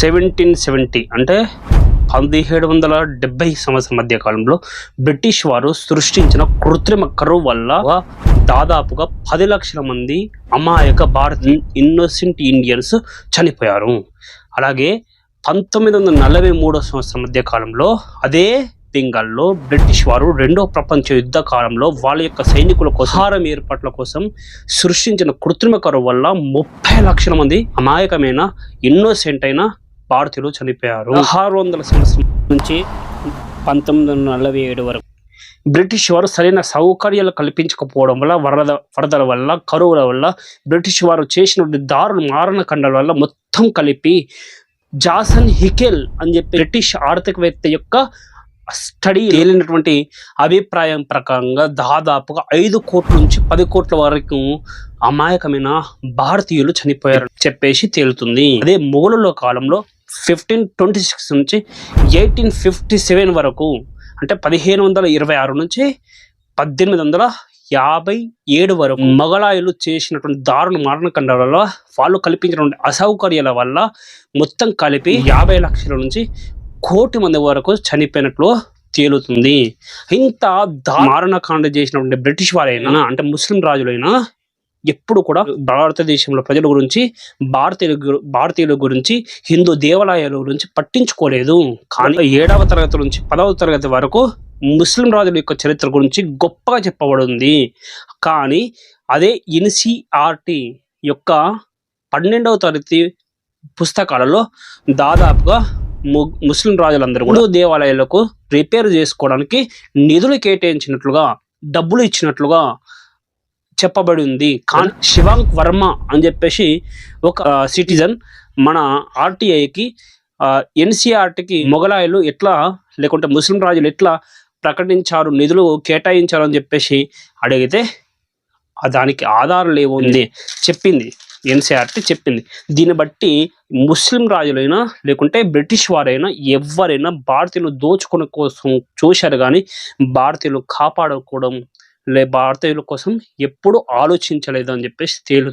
Seventeen seventy అంటే పదిహేడు వందల డెబ్బై సంవత్సరం మధ్య కాలంలో బ్రిటిష్ వారు సృష్టించిన కృత్రిమ కరువు వల్ల దాదాపుగా పది లక్షల మంది అమాయక భారత్ ఇన్నోసెంట్ ఇండియన్స్ చనిపోయారు. అలాగే పంతొమ్మిది వందల నలభై మూడో సంవత్సరం మధ్య కాలంలో అదే బెంగాల్లో బ్రిటిష్ వారు రెండో ప్రపంచ యుద్ధ కాలంలో వాళ్ళ యొక్క సైనికుల కోసం ఆహారం ఏర్పాట్ల కోసం సృష్టించిన కృత్రిమ కరువు వల్ల ముప్పై లక్షల మంది అమాయకమైన ఇన్నోసెంట్ అయిన భారతీయులు చనిపోయారు. ఆరు వందల సంవత్సరం నుంచి పంతొమ్మిది వందల నలభై ఏడు వరకు బ్రిటిష్ వారు సరైన సౌకర్యాలు కల్పించకపోవడం వల్ల వరద వరదల వల్ల కరువుల వల్ల బ్రిటిష్ వారు చేసిన దారుణ మారణకండాల వల్ల మొత్తం కలిపి జాసన్ హికెల్ అని చెప్పి బ్రిటిష్ ఆర్థికవేత్త యొక్క స్టడీ తేలినటువంటి అభిప్రాయం ప్రకారంగా దాదాపుగా ఐదు కోట్ల నుంచి పది కోట్ల వరకు అమాయకమైన భారతీయులు చనిపోయారు చెప్పేసి తేలుతుంది. అదే మొఘలుల కాలంలో ఫిఫ్టీన్ ట్వంటీ సిక్స్ నుంచి ఎయిటీన్ ఫిఫ్టీ సెవెన్ వరకు అంటే పదిహేను వందల ఇరవై ఆరు నుంచి పద్దెనిమిది వందల యాభై ఏడు వరకు మొఘలాయులు చేసినటువంటి దారుణ మరణకండాల వల్ల వాళ్ళు కల్పించినటువంటి అసౌకర్యాల వల్ల మొత్తం కలిపి యాభై లక్షల నుంచి కోటి మంది వరకు చనిపోయినట్లు తేలుతుంది. ఇంత దా- మారణకాండ చేసినటువంటి బ్రిటిష్ వారైనా అంటే ముస్లిం రాజులైనా ఎప్పుడు కూడా భారతదేశంలో ప్రజల గురించి భారతీయుల భారతీయుల గురించి హిందూ దేవాలయాల గురించి పట్టించుకోలేదు. కానీ ఏడవ తరగతి నుంచి పదవ తరగతి వరకు ముస్లిం రాజుల యొక్క చరిత్ర గురించి గొప్పగా చెప్పబడింది. కానీ అదే ఎన్సిఆర్టి యొక్క పన్నెండవ తరగతి పుస్తకాలలో దాదాపుగా ము- ముస్లిం రాజులందరూ కూడా దేవాలయాలకు రిపేర్ చేసుకోవడానికి నిధులు కేటాయించినట్లుగా డబ్బులు ఇచ్చినట్లుగా చెప్పబడి ఉంది కానీ శివాంక్ వర్మ అని చెప్పేసి ఒక సిటిజన్ మన ఆర్టీఐకి ఎన్సీఆర్టీకి మొఘలాయులు ఎట్లా లేకుంటే ముస్లిం రాజులు ఎట్లా ప్రకటించారు నిధులు కేటాయించారు అని చెప్పేసి అడిగితే దానికి ఆధారం లేవుంది చెప్పింది. ఎన్సీఆర్టీ చెప్పింది. దీన్ని బట్టి ముస్లిం రాజులైనా లేకుంటే బ్రిటిష్ వారైనా ఎవరైనా భారతీయులు దోచుకునే కోసం చూశారు కానీ భారతీయులు కాపాడుకోవడం లే భారతీయుల కోసం ఎప్పుడు ఆలోచించలేదు అని చెప్పేసి తేలు